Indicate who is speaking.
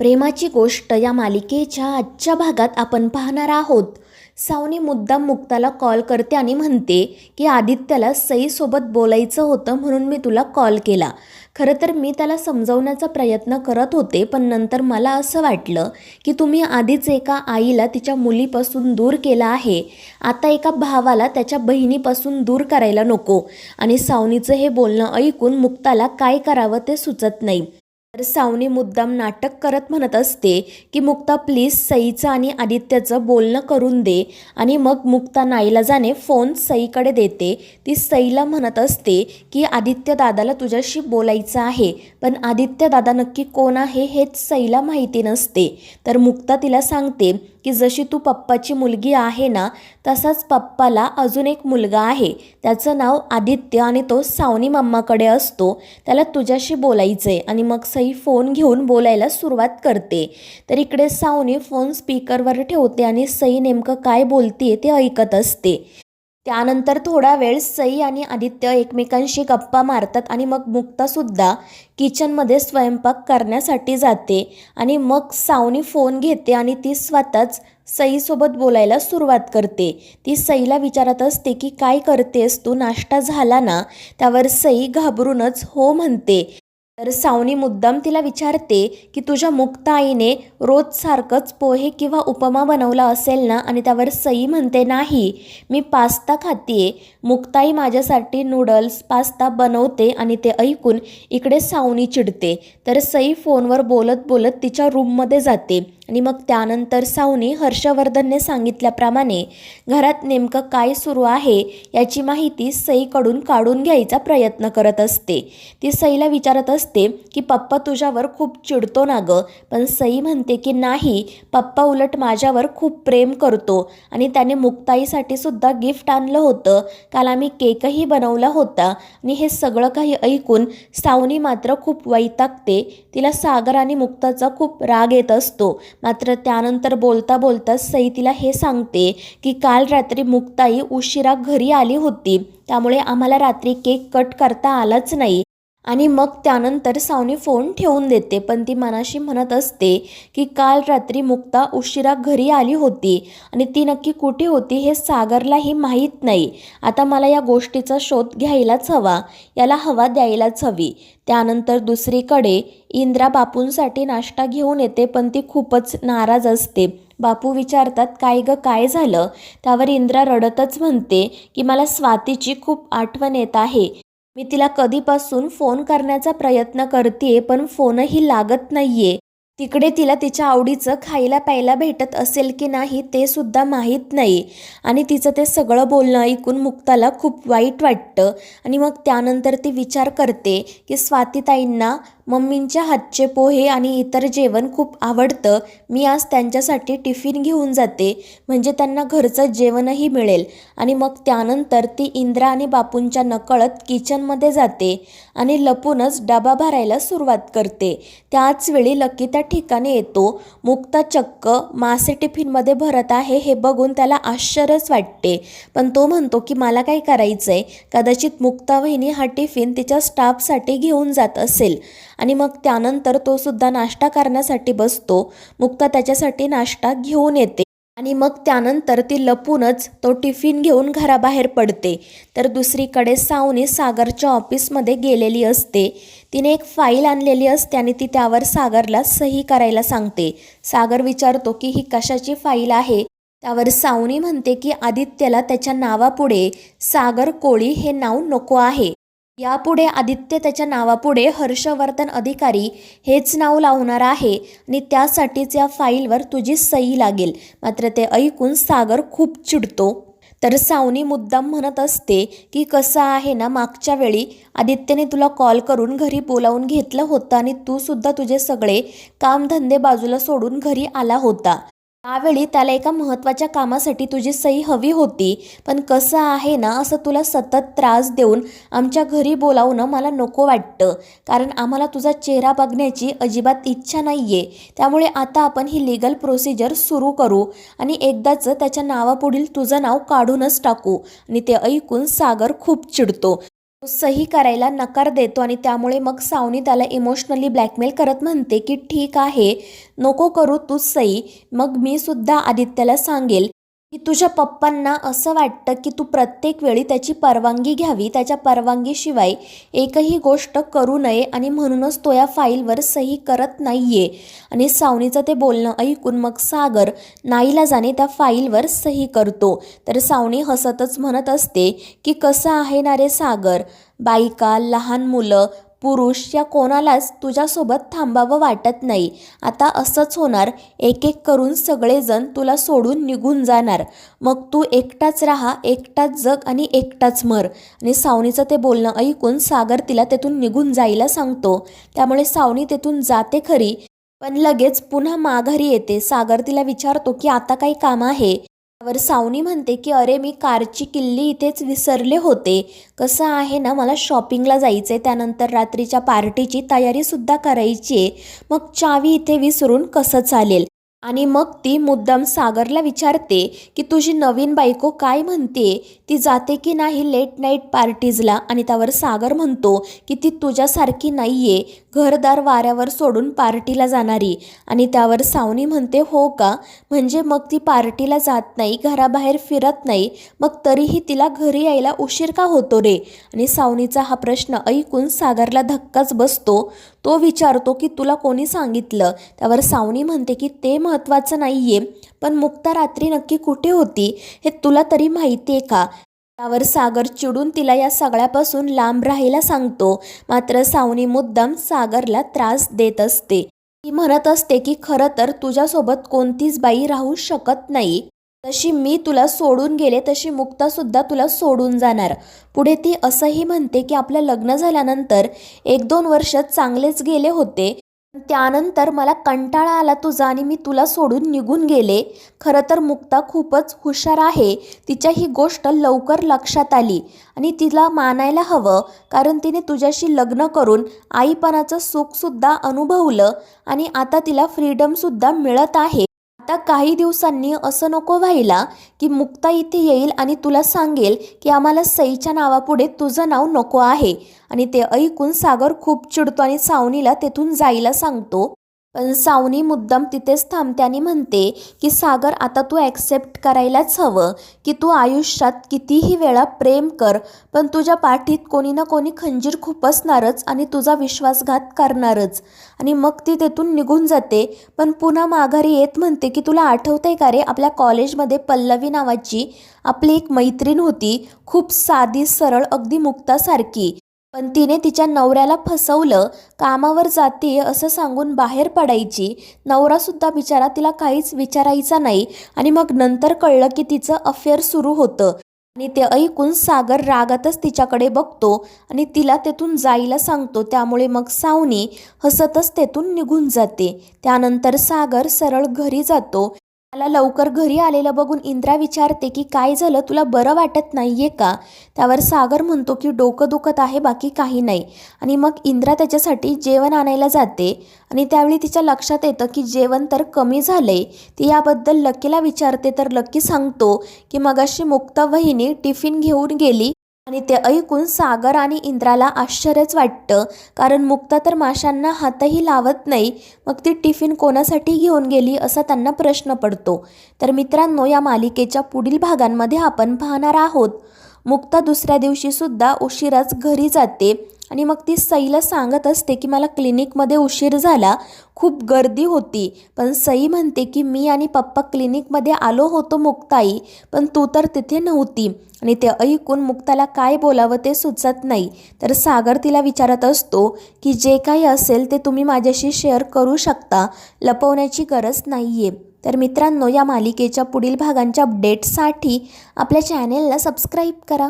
Speaker 1: प्रेमाची गोष्ट या मालिकेच्या आजच्या भागात आपण पाहणार आहोत. सावनी मुद्दाम मुक्ताला कॉल करते आणि म्हणते की आदित्याला सईसोबत बोलायचं होतं म्हणून मी तुला कॉल केला. खरं तर मी त्याला समजवण्याचा प्रयत्न करत होते पण नंतर मला असं वाटलं की तुम्ही आधीच एका आईला तिच्या मुलीपासून दूर केला आहे. आता एका भावाला त्याच्या बहिणीपासून दूर करायला नको. आणि सावनीचं हे बोलणं ऐकून मुक्ताला काय करावं ते सुचत नाही. तर सावनी मुद्दाम नाटक करत म्हणत असते की मुक्ता प्लीज सईचं आणि आदित्यचं बोलणं करून दे आणि मग मुक्ता नाईला जाणे फोन सईकडे देते. ती सईला म्हणत असते की आदित्य दादाला तुझ्याशी बोलायचं आहे पण आदित्य दादा नक्की कोण आहे हेच सईला माहिती नसते तर मुक्ता तिला सांगते की जशी तू पप्पाची मुलगी आहे ना तसाच पप्पाला अजून एक मुलगा आहे. त्याचं नाव आदित्य आणि तो सावनी मम्माकडे असतो. त्याला तुझ्याशी बोलायचं आहे आणि मग सई फोन घेऊन बोलायला सुरुवात करते. तर इकडे सावनी फोन स्पीकरवर ठेवते आणि सई नेमकं काय बोलते ते ऐकत असते. त्यानंतर थोडा वेळ सई आणि आदित्य एकमेकांशी गप्पा मारतात आणि मग मुक्तासुद्धा किचनमध्ये स्वयंपाक करण्यासाठी जाते. आणि मग सावनी फोन घेते आणि ती स्वतःच सईसोबत बोलायला सुरुवात करते. ती सईला विचारत असते की काय करतेस? तू नाश्ता झाला ना? त्यावर सई घाबरूनच हो म्हणते. तर सावनी मुद्दाम तिला विचारते की तुझ्या मुक्ताईने रोज सारखंच पोहे किंवा उपमा बनवला असेल ना आणि त्यावर सई म्हणते नाही मी पास्ता खाते मुक्ताई माझ्यासाठी नूडल्स पास्ता बनवते आणि ते ऐकून इकडे सावनी चिडते. तर सई फोनवर बोलत बोलत तिच्या रूममध्ये जाते. आणि मग त्यानंतर सावनी हर्षवर्धनने सांगितल्याप्रमाणे घरात नेमकं काय सुरू आहे याची माहिती सईकडून काढून घ्यायचा प्रयत्न करत असते. ती सईला विचारत असते की पप्पा तुझ्यावर खूप चिडतो ना गं. पण सई म्हणते की नाही पप्पा उलट माझ्यावर खूप प्रेम करतो. आणि त्याने मुक्ताईसाठी सुद्धा गिफ्ट आणलं होतं. काल आम्ही केकही बनवला होता. आणि हे सगळं काही ऐकून सावनी मात्र खूप वैतागते. तिला सागर आणि मुक्ताचा खूप राग येत असतो. मात्र त्यानंतर बोलता बोलता सई तिला हे सांगते की काल रात्री मुक्ताई उशिरा घरी आली होती. त्यामुळे आम्हाला रात्री केक कट करता आलाच नाही. आणि मग त्यानंतर सावनी फोन ठेवून देते. पण ती मनाशी म्हणत असते की काल रात्री मुक्ता उशिरा घरी आली होती आणि ती नक्की कुठे होती हे सागरलाही माहीत नाही. आता मला या गोष्टीचा शोध घ्यायलाच हवा. याला हवा द्यायलाच हवी त्यानंतर दुसरीकडे इंद्रा बापूंसाठी नाश्ता घेऊन येते पण ती खूपच नाराज असते. बापू विचारतात काय गं काय झालं त्यावर इंद्रा रडतच म्हणते की मला स्वातीची खूप आठवण येत आहे. मी तिला कधीपासून फोन करण्याचा प्रयत्न करते पण फोनही लागत नाहीये. तिकडे तिला तिच्या आवडीचं खायला प्यायला भेटत असेल की नाही ते सुद्धा माहीत नाही. आणि तिचं ते सगळं बोलणं ऐकून मुक्ताला खूप वाईट वाटतं. आणि मग त्यानंतर ती विचार करते की स्वातीताईंना मम्मींच्या हातचे पोहे आणि इतर जेवण खूप आवडतं. मी आज त्यांच्यासाठी टिफिन घेऊन जाते. म्हणजे त्यांना घरचं जेवणही मिळेल. आणि मग त्यानंतर ती इंद्रा आणि बापूंच्या नकळत किचनमध्ये जाते आणि लपूनच डबा भरायला सुरुवात करते. त्याच वेळी लकी त्या ठिकाणी येतो. मुक्ता चक्क मासे टिफिनमध्ये भरत आहे हे बघून त्याला आश्चर्यच वाटते. पण तो म्हणतो की मला काय करायचं आहे कदाचित मुक्ता वहिनी हा टिफिन तिच्या स्टाफसाठी घेऊन जात असेल. आणि मग त्यानंतर तो सुद्धा नाश्ता करण्यासाठी बसतो. मुक्ता त्याच्यासाठी नाश्ता घेऊन येते. आणि मग त्यानंतर ती लपूनच तो टिफिन घेऊन घराबाहेर पडते. तर दुसरीकडे सावनी सागरच्या ऑफिसमध्ये गेलेली असते. तिने एक फाईल आणलेली असते आणि ती त्यावर सागरला सही करायला सांगते. सागर विचारतो की ही कशाची फाईल आहे? त्यावर सावनी म्हणते की आदित्यला त्याच्या नावापुढे सागर कोळी हे नाव नको आहे. यापुढे आदित्य त्याच्या नावापुढे हर्षवर्धन अधिकारी हेच नाव लावणार आहे आणि त्यासाठीच या फाईलवर तुझी सही लागेल. मात्र ते ऐकून सागर खूप चिडतो. तर सावनी मुद्दाम म्हणत असते की कसं आहे ना मागच्या वेळी? आदित्यने तुला कॉल करून घरी बोलावून घेतलं होतं आणि तू सुद्धा तुझे सगळे कामधंदे बाजूला सोडून घरी आला होता. त्यावेळी त्याला एका महत्त्वाच्या कामासाठी तुझी सही हवी होती. पण कसं आहे ना असं तुला सतत त्रास देऊन आमच्या घरी बोलावणं मला नको वाटतं. कारण आम्हाला तुझा चेहरा बघण्याची अजिबात इच्छा नाही आहे त्यामुळे आता आपण ही लिगल प्रोसिजर सुरू करू आणि एकदाचं त्याच्या नावापुढील तुझं नाव काढूनच टाकू. आणि ते ऐकून सागर खूप चिडतो. तो सही करायला नकार देतो आणि त्यामुळे मग सावनी त्याला इमोशनली ब्लॅकमेल करत म्हणते की ठीक आहे नको करू तू सही. मग मी सुद्धा आदित्याला सांगेल की तुझ्या पप्पांना असं वाटतं की तू प्रत्येक वेळी त्याची परवानगी घ्यावी त्याच्या परवानगीशिवाय एकही गोष्ट करू नये आणि म्हणूनच तो या फाईलवर सही करत नाही आहे आणि सावनीचं ते बोलणं ऐकून मग सागर नाईलाजाने त्या फाईलवर सही करतो. तर सावनी हसतच म्हणत असते की कसं आहे ना रे सागर? बायका लहान मुलं पुरुष या कोणालाच तुझ्यासोबत थांबावं वाटत नाही. आता असंच होणार. एक एक करून सगळेजण तुला सोडून निघून जाणार. मग तू एकटाच राहा एकटाच जग आणि एकटाच मर. आणि सावनीचं ते बोलणं ऐकून सागर तिला तेथून निघून जायला सांगतो. त्यामुळे सावनी तेथून जाते खरी पण लगेच पुन्हा माघारी येते. सागर तिला विचारतो की आता काही काम आहे? त्यावर सावनी म्हणते की अरे मी कारची किल्ली इथेच विसरले होते. कसं आहे ना मला शॉपिंगला जायचं आहे त्यानंतर रात्रीच्या पार्टीची तयारीसुद्धा करायची आहे. मग चावी इथे विसरून कसं चालेल? आणि मग ती मुद्दाम सागरला विचारते की तुझी नवीन बायको काय म्हणते? ती जाते की नाही लेट नाईट पार्टीजला आणि त्यावर सागर म्हणतो की ती तुझ्यासारखी नाही आहे घरदार वाऱ्यावर सोडून पार्टीला जाणारी. आणि त्यावर सावनी म्हणते हो का? म्हणजे मग ती पार्टीला जात नाही घराबाहेर फिरत नाही. मग तरीही तिला घरी यायला उशीर का होतो रे? आणि सावनीचा हा प्रश्न ऐकून सागरला धक्काच बसतो. तो विचारतो की तुला कोणी सांगितलं? त्यावर सावनी म्हणते की ते महत्त्वाचं नाही आहे पण मुक्ता रात्री नक्की कुठे होती हे तुला तरी माहिती आहे का? त्यावर सागर चिडून तिला या सगळ्यापासून लांब राहायला सांगतो. मात्र सावनी मुद्दाम सागरला त्रास देत असते. ती म्हणत असते की खरं तर तुझ्यासोबत कोणतीच बाई राहू शकत नाही. जशी मी तुला सोडून गेले तशी मुक्तासुद्धा तुला सोडून जाणार. पुढे ती असंही म्हणते की आपलं लग्न झाल्यानंतर एक दोन वर्ष चांगलेच गेले होते त्यानंतर मला कंटाळा आला तुझा आणि मी तुला सोडून निघून गेले. खरं तर मुक्ता खूपच हुशार आहे. तिच्या ही गोष्ट लवकर लक्षात आली आणि तिला मानायला हवं कारण तिने तुझ्याशी लग्न करून आईपणाचं सुखसुद्धा अनुभवलं आणि आता तिला फ्रीडमसुद्धा मिळत आहे. आता काही दिवसांनी असं नको व्हायला की मुक्ता इथे येईल आणि तुला सांगेल की आम्हाला सईच्या नावापुढे तुझं नाव नको आहे. आणि ते ऐकून सागर खूप चिडतो आणि सावनीला तेथून जायला सांगतो. पण सावनी मुद्दाम तिथेच थांबते आणि म्हणते की सागर आता तू ॲक्सेप्ट करायलाच हवं की तू आयुष्यात कितीही वेळा प्रेम कर पण तुझ्या पाठीत कोणी ना कोणी खंजीर खुपसणारच आणि तुझा विश्वासघात करणारच. आणि मग ती तेथून निघून जाते पण पुन्हा माघारी येत म्हणते की तुला आठवतंय का रे आपल्या कॉलेजमध्ये पल्लवी नावाची आपली एक मैत्रीण होती खूप साधी सरळ अगदी मुक्तासारखी. पण तिने तिच्या नवऱ्याला फसवलं कामावर जाते असं सांगून बाहेर पडायची. नवरासुद्धा बिचारा तिला काहीच विचारायचा नाही आणि मग नंतर कळलं की तिचं अफेअर सुरू होतं. आणि ते ऐकून सागर रागातच तिच्याकडे बघतो आणि तिला तेथून जायला सांगतो. त्यामुळे मग सावनी हसतच तेथून निघून जाते. त्यानंतर सागर सरळ घरी जातो. त्याला लवकर घरी आलेलं बघून इंद्रा विचारते की काय झालं? तुला बरं वाटत नाही आहे का? त्यावर सागर म्हणतो की डोकं दुखत आहे बाकी काही नाही. आणि मग इंद्रा त्याच्यासाठी जेवण आणायला जाते. आणि त्यावेळी तिच्या लक्षात येतं की जेवण तर कमी झालं आहे ती याबद्दल लकीला विचारते तर लकी सांगतो की मगाशी मुक्ता वहिनी टिफिन घेऊन गेली आणि ते ऐकून सागर आणि इंद्राला आश्चर्यच वाटतं. कारण मुक्ता तर माशांना हातही लावत नाही मग ती टिफिन कोणासाठी घेऊन गेली असा त्यांना प्रश्न पडतो. तर मित्रांनो या मालिकेच्या पुढील भागांमध्ये आपण पाहणार आहोत. मुक्ता दुसऱ्या दिवशीसुद्धा उशिराच घरी जाते. आणि मग ती सईला सांगत असते की मला क्लिनिकमध्ये उशीर झाला खूप गर्दी होती. पण सई म्हणते की मी आणि पप्पा क्लिनिकमध्ये आलो होतो मुक्ताई पण तू तर तिथे नव्हती आणि ते ऐकून मुक्ताला काय बोलावं ते सुचत नाही. तर सागर तिला विचारत असतो की जे काही असेल ते तुम्ही माझ्याशी शेअर करू शकता लपवण्याची गरज नाही आहे तर मित्रांनो या मालिकेच्या पुढील भागांच्या अपडेटसाठी आपल्या चॅनेलला सबस्क्राईब करा.